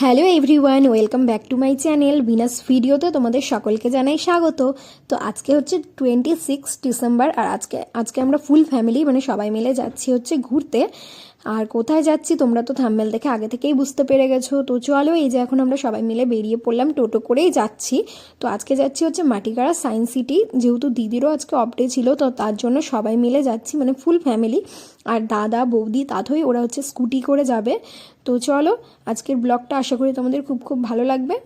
Hello everyone, welcome back to my channel Binas ভিডিওতে তোমাদের সকলকে জানাই স্বাগত। তো আজকে হচ্ছে টোয়েন্টি সিক্স ডিসেম্বর আর আজকে আজকে আমরা ফুল ফ্যামিলি মানে সবাই মিলে যাচ্ছি হচ্ছে ঘুরতে। আর কোথায় যাচ্ছি তোমরা তো থাম্বেল দেখে আগে থেকেই বুঝতে পেরে গেছো। তো চলো এই যে এখন আমরা সবাই মিলে বেরিয়ে পড়লাম, টোটো করেই যাচ্ছি। তো আজকে যাচ্ছি হচ্ছে মাটিগাড়া সায়েন্স সিটি। যেহেতু দিদিরও আজকে অপডে ছিল, তো তার জন্য সবাই মিলে যাচ্ছি মানে ফুল ফ্যামিলি আর দাদা, বৌদি তাথই ওরা হচ্ছে স্কুটি করে যাবে। তো চলো আজকের ব্লগটা আশা করি তোমাদের খুব খুব ভালো লাগবে।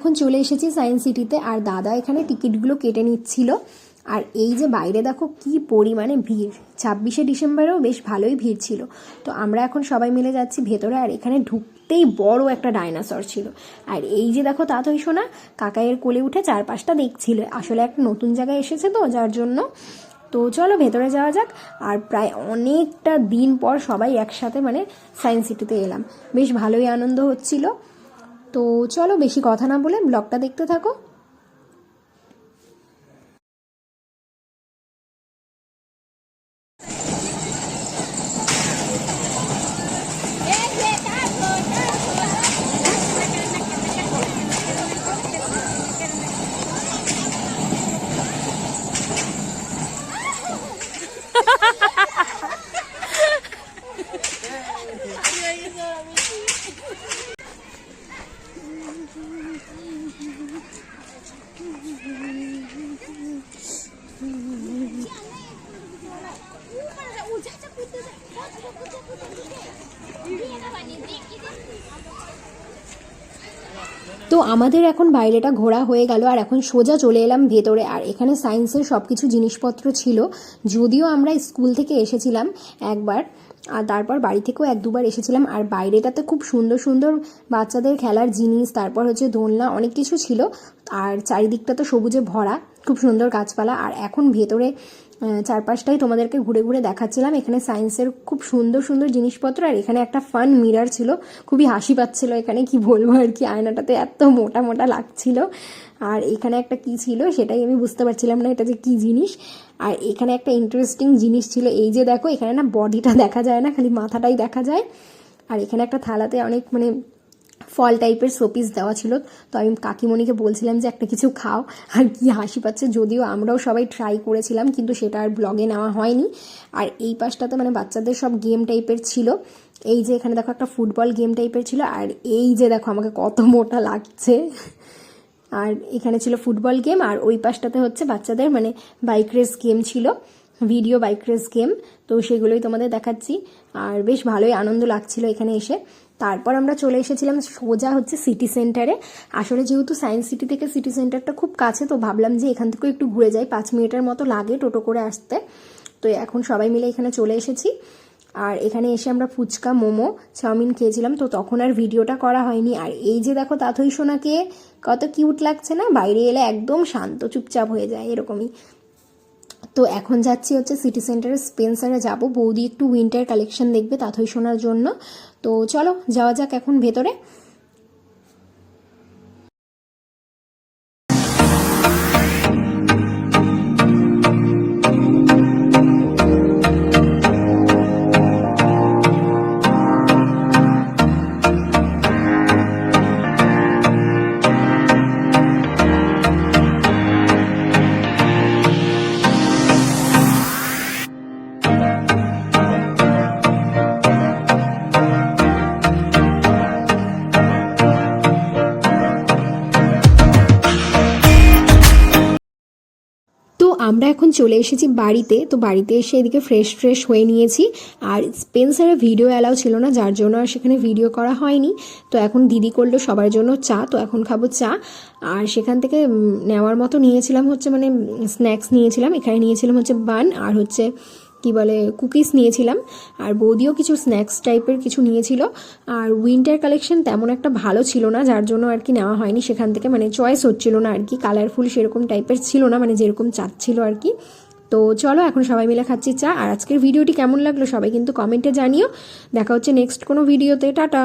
এখন চলে এসেছি সায়েন্স সিটিতে, আর দাদা এখানে টিকিটগুলো কেটে নিচ্ছিল। আর এই যে বাইরে দেখো কি পরিমাণে ভিড়। ছাব্বিশে ডিসেম্বরেও বেশ ভালোই ভিড় ছিল। তো আমরা এখন সবাই মিলে যাচ্ছি ভেতরে, আর এখানে ঢুকতেই বড় একটা ডাইনোসর ছিল। আর এই যে দেখো তা তাতই শোনা কাকাইয়ের কোলে উঠে চারপাশটা দেখছিল। আসলে একটা নতুন জায়গায় এসেছে তো যার জন্য। তো চলো ভেতরে যাওয়া যাক। আর প্রায় অনেকটা দিন পর সবাই একসাথে মানে সায়েন্স সিটিতে এলাম। বেশ ভালোই আনন্দ হচ্ছিল। তো চলো বেশি কথা না বলে ব্লগটা দেখতে থাকো। তো আমাদের এখন বাইরেটা ঘোরা হয়ে গেল আর এখন সোজা চলে এলাম ভেতরে। আর এখানে সায়েন্সের সব কিছু জিনিসপত্র ছিল। যদিও আমরা স্কুল থেকে এসেছিলাম একবার, আর তারপর বাড়ি থেকেও এক দুবার এসেছিলাম। আর বাইরেটাতে খুব সুন্দর সুন্দর বাচ্চাদের খেলার জিনিস, তারপর হচ্ছে দোলনা, অনেক কিছু ছিল। আর চারিদিকটা তো সবুজে ভরা। খুব সুন্দর গাছপালা। আর এখন ভেতরে চারপাশটাই তোমাদেরকে ঘুরে ঘুরে দেখাচ্ছিলাম। এখানে সায়েন্সের খুব সুন্দর সুন্দর জিনিসপত্র। আর এখানে একটা ফান মিরার ছিল। খুবই হাসি পাচ্ছিল এখানে, কি বলব আর কি? আয়নাটাতে এত মোটা মোটা লাগছিল। আর এখানে একটা কি ছিল সেটাই আমি বুঝতে পারছিলাম না, এটা যে কি জিনিস। আর এখানে একটা ইন্টারেস্টিং জিনিস ছিল। এই যে দেখো, এখানে না বডিটা দেখা যায় না, খালি মাথাটাই দেখা যায়। আর এখানে একটা থালাতে অনেক মানে ফল টাইপের শোপিস দেওয়া ছিল। তো আমি কাকিমণিকে বলছিলাম যে, একটা কিছু খাও। আর কি হাসি পাচ্ছে, যদিও আমরাও সবাই ট্রাই করেছিলাম, কিন্তু সেটা আর ব্লগে নেওয়া হয়নি। আর এই পাশটাতে মানে বাচ্চাদের সব গেম টাইপের ছিল। এই যে এখানে দেখো একটা ফুটবল গেম টাইপের ছিল, আর এই যে দেখো আমাকে কত মোটা লাগছে। আর এখানে ছিল ফুটবল গেম আর ওই পাশটাতে হচ্ছে বাচ্চাদের মানে বাইক রেস গেম ছিল। ভিডিও বাইক রেস গেম তো সেগুলোই তোমাদের দেখাচ্ছি। আর বেশ ভালোই আনন্দ লাগছিল এখানে এসে। তারপর আমরা চলে এসেছিলাম সোজা হচ্ছে সিটি সেন্টারে আসলে যেহেতু সায়েন্স সিটি থেকে সিটি সেন্টারটা খুব কাছে, তো ভাবলাম যে এখান থেকেও একটু ঘুরে যাই, পাঁচ মিনিটের মতো লাগে টোটো করে আসতে। তো এখন সবাই মিলে এখানে চলে এসেছি। আর এখানে এসে আমরা ফুচকা, মোমো, চাউমিন খেয়েছিলাম, তো তখন আর ভিডিওটা করা হয়নি। আর এই যে দেখো তাথই সোনাকে, কত কিউট লাগছে না? বাইরে এলে একদম শান্ত, চুপচাপ হয়ে যায়, এরকমই। তো এখন যাচ্ছি হচ্ছে সিটি সেন্টারে স্পেন্সারে যাব। বৌদি একটু উইন্টার কালেকশন দেখবে তাথই শোনার জন্য। তো চলো, যাওয়া যাক এখন ভেতরে। আমরা এখন চলে এসেছি বাড়িতে। তো বাড়িতে এসে এদিকে ফ্রেশ ফ্রেশ হয়ে নিয়েছি। আর স্পেন্সারে ভিডিও অ্যালাউ ছিল না, যার জন্য আর সেখানে ভিডিও করা হয়নি। তো এখন দিদি করল সবার জন্য চা, তো এখন খাব চা। আর সেখান থেকে নেওয়ার মতো নিয়েছিলাম হচ্ছে মানে স্ন্যাক্স নিয়েছিলাম। এখানে নিয়েছিলাম হচ্ছে বান আর হচ্ছে কি বলে কুকিজ নিয়েছিলাম। আর বৌদিও কিছু স্ন্যাক্স টাইপের কিছু নিয়েছিল। আর উইন্টার কালেকশন তেমন একটা ভালো ছিল না, যার জন্য আর কি নেওয়া হয়নি সেখান থেকে। মানে চয়েস হচ্ছিল না আর কি কালারফুল সেরকম টাইপের ছিল না মানে যেরকম চাচ্ছিল আর কি। তো চলো, এখন সবাই মিলে খাচ্ছি চা। আর আজকের ভিডিওটি কেমন লাগল সবাই কিন্তু কমেন্টে জানিও। দেখা হচ্ছে নেক্সট কোনো ভিডিওতে টাটা!